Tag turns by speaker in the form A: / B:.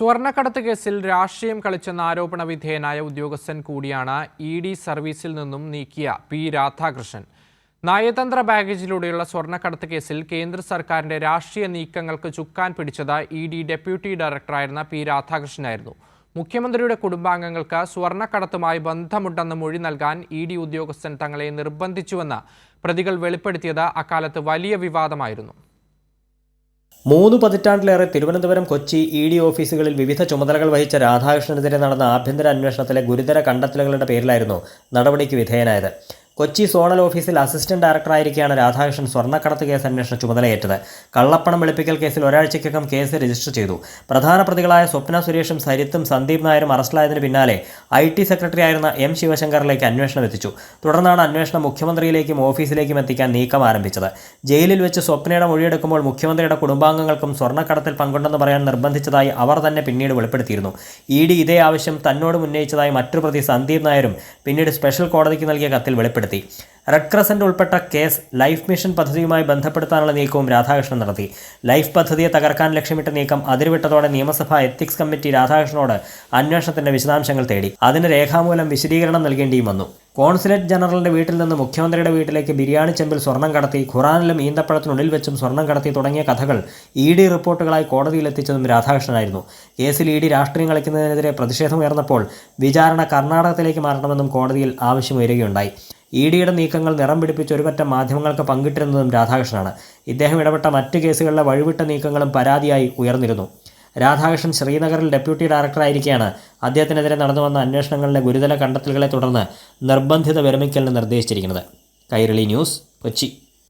A: സ്വർണക്കടത്ത് കേസിൽ രാഷ്ട്രീയം കളിച്ചെന്ന ആരോപണ വിധേയനായ ഉദ്യോഗസ്ഥൻ കൂടിയാണ് ഇ ഡി സർവീസിൽ നിന്നും നീക്കിയ പി രാധാകൃഷ്ണൻ. നയതന്ത്ര ബാഗേജിലൂടെയുള്ള സ്വർണക്കടത്ത് കേസിൽ കേന്ദ്ര സർക്കാരിന്റെ രാഷ്ട്രീയ നീക്കങ്ങൾക്ക് ചുക്കാൻ പിടിച്ചത് ഇ ഡി ഡെപ്യൂട്ടി ഡയറക്ടറായിരുന്ന പി രാധാകൃഷ്ണനായിരുന്നു. മുഖ്യമന്ത്രിയുടെ കുടുംബാംഗങ്ങൾക്ക് സ്വർണക്കടത്തുമായി ബന്ധമുണ്ടെന്ന് മൊഴി നൽകാൻ ഇ ഡി ഉദ്യോഗസ്ഥൻ തങ്ങളെ നിർബന്ധിച്ചുവെന്ന് പ്രതികൾ വെളിപ്പെടുത്തിയത് അക്കാലത്ത് വലിയ വിവാദമായിരുന്നു.
B: മൂന്ന് പതിറ്റാണ്ടിലേറെ തിരുവനന്തപുരം കൊച്ചി ഇ ഡി ഓഫീസുകളിൽ വിവിധ ചുമതലകൾ വഹിച്ച രാധാകൃഷ്ണനെതിരെ നടന്ന ആഭ്യന്തര അന്വേഷണത്തിലെ ഗുരുതര കണ്ടെത്തലുകളുടെ പേരിലായിരുന്നു നടപടിക്ക് വിധേയനായത്. കൊച്ചി സോണൽ ഓഫീസിൽ അസിസ്റ്റന്റ് ഡയറക്ടറായിരിക്കെയാണ് രാധാകൃഷ്ണൻ സ്വർണക്കടത്ത് കേസ് അന്വേഷണ ചുമതലയേറ്റത്. കള്ളപ്പണം വെളുപ്പിക്കൽ കേസിൽ ഒരാഴ്ചയ്ക്കകം കേസ് രജിസ്റ്റർ ചെയ്തു. പ്രധാന പ്രതികളായ സ്വപ്ന സുരേഷും സരിത്തും സന്ദീപ് നായരും അറസ്റ്റിലായതിനു പിന്നാലെ ഐ ടി സെക്രട്ടറി ആയിരുന്ന എം ശിവശങ്കറിലേക്ക് അന്വേഷണം എത്തിച്ചു. തുടർന്നാണ് അന്വേഷണം മുഖ്യമന്ത്രിയിലേക്കും ഓഫീസിലേക്കും എത്തിക്കാൻ നീക്കം ആരംഭിച്ചത്. ജയിലിൽ വെച്ച് സ്വപ്നയുടെ മൊഴിയെടുക്കുമ്പോൾ മുഖ്യമന്ത്രിയുടെ കുടുംബാംഗങ്ങൾക്കും സ്വർണക്കടത്തിൽ പങ്കുണ്ടെന്ന് പറയാൻ നിർബന്ധിച്ചതായി അവർ തന്നെ പിന്നീട് വെളിപ്പെടുത്തിയിരുന്നു. ഇ ഡി ഇതേ ആവശ്യം തന്നോട് ഉന്നയിച്ചതായി മറ്റു പ്രതി സന്ദീപ് നായരും പിന്നീട് സ്പെഷ്യൽ കോടതിക്ക് നൽകിയ കത്തിൽ വെളിപ്പെടുത്തി. റെഡ് ക്രസന്റ് ഉൾപ്പെട്ട കേസ് ലൈഫ് മിഷൻ പദ്ധതിയുമായി ബന്ധപ്പെടുത്താനുള്ള നീക്കവും രാധാകൃഷ്ണൻ നടത്തി. ലൈഫ് പദ്ധതിയെ തകർക്കാൻ ലക്ഷ്യമിട്ട നീക്കം അതിരുവിട്ടതോടെ നിയമസഭാ എത്തിക്സ് കമ്മിറ്റി രാധാകൃഷ്ണനോട് അന്വേഷണത്തിന്റെ വിശദാംശങ്ങൾ തേടി. അതിന് രേഖാമൂലം വിശദീകരണം നൽകേണ്ടിയും വന്നു. കോൺസുലേറ്റ് ജനറലിന്റെ വീട്ടിൽ നിന്ന് മുഖ്യമന്ത്രിയുടെ വീട്ടിലേക്ക് ബിരിയാണി ചെമ്പിൽ സ്വർണം കടത്തി ഖുറാനിലും ഈന്തപ്പഴത്തിനുള്ളിൽ വെച്ചും സ്വർണം കടത്തി തുടങ്ങിയ കഥകൾ ഇ ഡി റിപ്പോർട്ടുകളായി കോടതിയിലെത്തിച്ചതും രാധാകൃഷ്ണനായിരുന്നു. കേസിൽ ഇ ഡി രാഷ്ട്രീയം കളിക്കുന്നതിനെതിരെ പ്രതിഷേധമുയർന്നപ്പോൾ വിചാരണ കർണാടകത്തിലേക്ക് മാറണമെന്നും കോടതിയിൽ ആവശ്യമുയരുകയുണ്ടായി. ഇ ഡിയുടെ നീക്കങ്ങൾ നിറം പിടിപ്പിച്ച് ഒരുപറ്റം മാധ്യമങ്ങൾക്ക് പങ്കിട്ടിരുന്നതും രാധാകൃഷ്ണനാണ്. ഇദ്ദേഹം ഇടപെട്ട മറ്റ് കേസുകളിലെ വഴിവിട്ട നീക്കങ്ങളും പരാതിയായി ഉയർന്നിരുന്നു. രാധാകൃഷ്ണൻ ശ്രീനഗറിൽ ഡെപ്യൂട്ടി ഡയറക്ടറായിരിക്കെയാണ്. അദ്ദേഹത്തിനെതിരെ നടന്നു വന്ന അന്വേഷണങ്ങളിലെ ഗുരുതര കണ്ടെത്തലുകളെ തുടർന്ന് നിർബന്ധിത വിരമിക്കലിന് നിർദ്ദേശിച്ചിരിക്കുന്നത്. കൈരളി ന്യൂസ് കൊച്ചി.